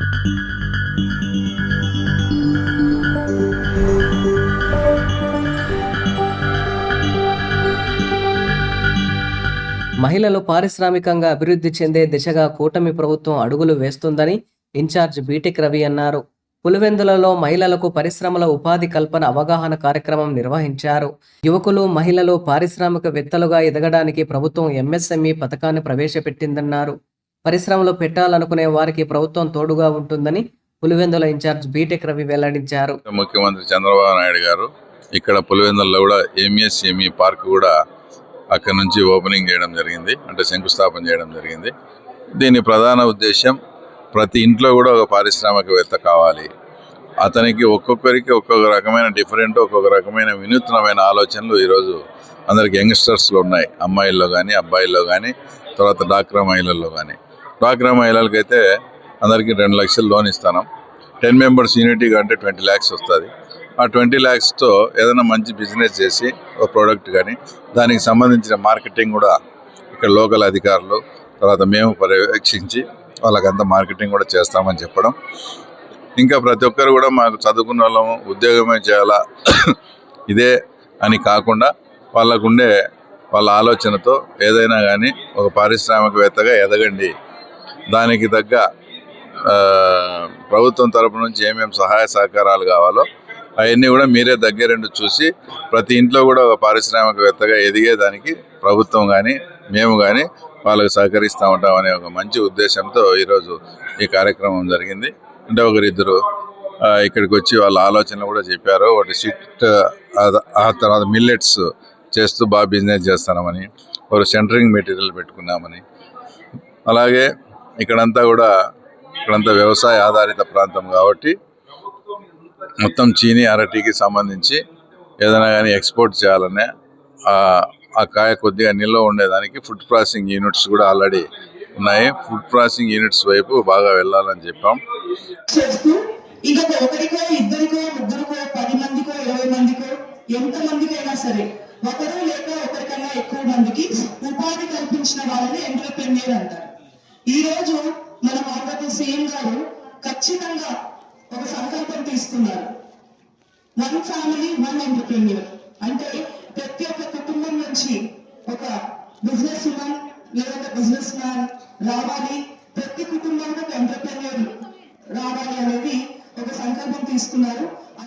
మహిళలు పారిశ్రామికంగా అభివృద్ధి చెందే దిశగా కూటమి ప్రభుత్వం అడుగులు వేస్తుందని ఇన్ఛార్జ్ బీటెక్ రవి అన్నారు. పులివెందులలో మహిళలకు పరిశ్రమల ఉపాధి కల్పన అవగాహన కార్యక్రమం నిర్వహించారు. యువకులు మహిళలు పారిశ్రామికవేత్తలుగా ఎదగడానికి ప్రభుత్వం ఎంఎస్ఎంఈ పథకాన్ని ప్రవేశపెట్టిందన్నారు. పరిశ్రమలు పెట్టాలనుకునే వారికి ప్రభుత్వం తోడుగా ఉంటుందని పులివెందుల ఇన్ఛార్జ్ బీటెక్ రవి వెల్లడించారు. ముఖ్యమంత్రి చంద్రబాబు నాయుడు గారు ఇక్కడ పులివెందుల్లో కూడా ఎంఎస్ఎంఈ పార్క్ కూడా అక్కడ నుంచి ఓపెనింగ్ చేయడం జరిగింది అంటే శంకుస్థాపన చేయడం జరిగింది. దీని ప్రధాన ఉద్దేశం ప్రతి ఇంట్లో కూడా ఒక పారిశ్రామికవేత్త కావాలి. అతనికి ఒక్కొక్కరికి ఒక్కొక్క రకమైన డిఫరెంట్ ఒక్కొక్క రకమైన వినూత్నమైన ఆలోచనలు ఈరోజు అందరికి యంగ్స్టర్స్లో ఉన్నాయి. అమ్మాయిల్లో కానీ అబ్బాయిల్లో కానీ తర్వాత డాక్రా మహిళల్లో కానీ. డాక్రా మహిళలకైతే అందరికీ రెండు లక్షలు లోన్ ఇస్తాను. టెన్ మెంబర్స్ యూనిటీగా అంటే ట్వంటీ ల్యాక్స్ వస్తుంది. ఆ ట్వంటీ ల్యాక్స్తో ఏదైనా మంచి బిజినెస్ చేసి ఒక ప్రోడక్ట్ కానీ దానికి సంబంధించిన మార్కెటింగ్ కూడా ఇక్కడ లోకల్ అధికారులు తర్వాత మేము పర్యవేక్షించి వాళ్ళకంతా మార్కెటింగ్ కూడా చేస్తామని చెప్పడం. ఇంకా ప్రతి ఒక్కరు కూడా మాకు చదువుకున్న వాళ్ళము ఉద్యోగమే చేయాలా ఇదే అని కాకుండా వాళ్ళకుండే వాళ్ళ ఆలోచనతో ఏదైనా కానీ ఒక పారిశ్రామికవేత్తగా ఎదగండి దానికి తగ్గ ప్రభుత్వం తరపు నుంచి ఏమేమి సహాయ సహకారాలు కావాలో అవన్నీ కూడా మీరే దగ్గరండి చూసి ప్రతి ఇంట్లో కూడా ఒక పారిశ్రామికవేత్తగా ఎదిగేదానికి ప్రభుత్వం కానీ మేము కానీ వాళ్ళకు సహకరిస్తూ ఉంటాం అనే ఒక మంచి ఉద్దేశంతో ఈరోజు ఈ కార్యక్రమం జరిగింది. అంటే ఒకరిద్దరు ఇక్కడికి వచ్చి వాళ్ళ ఆలోచనలు కూడా చెప్పారు. ఒకటి సిట్ ఆ తర్వాత మిల్లెట్స్ చేస్తూ బాగా బిజినెస్ చేస్తున్నామని ఒక సెంటరింగ్ మెటీరియల్ పెట్టుకున్నామని అలాగే ఇక్కడంతా కూడా ఇక్కడంతా వ్యవసాయ ఆధారిత ప్రాంతం కాబట్టి మొత్తం చీనీ అరటికి సంబంధించి ఏదైనా కానీ ఎక్స్పోర్ట్ చేయాలనే ఆ- కాయ కొద్దిగా నిల్వ ఉండేదానికి ఫుడ్ ప్రాసెసింగ్ యూనిట్స్ కూడా ఆల్రెడీ ఉన్నాయి. ఫుడ్ ప్రాసెసింగ్ యూనిట్స్ వైపు బాగా వెళ్ళాలని చెప్పాం. చేస్తూ ఒకరికో ఇద్దరికో ముగ్గురికో పది మందికో ఇరవై మందికో ఎంత మందికైనా సరే ఒకరు లేక ఒకరికన్నా ఎక్కువ మందికి ఉపాధి కల్పించిన వాళ్ళని ఎంటర్ప్రెన్యూర్ అంటారు. ఈ రోజు మన భారత సీఎం గారు ఖచ్చితంగా ఒక సంకల్పం తీసుకున్నారు. వన్ ఫ్యామిలీ వన్ ఎంటర్ప్రీనియర్ అంటే ప్రతి ఒక్క కుటుంబం నుంచి ఒక బిజినెస్ ఉమెన్ లేదంటే బిజినెస్ మ్యాన్ రావాలి. ప్రతి కుటుంబంలో ఒక ఎంటర్ప్రీనియర్ రావాలి అనేది ఒక సంకల్పం తీసుకున్నారు.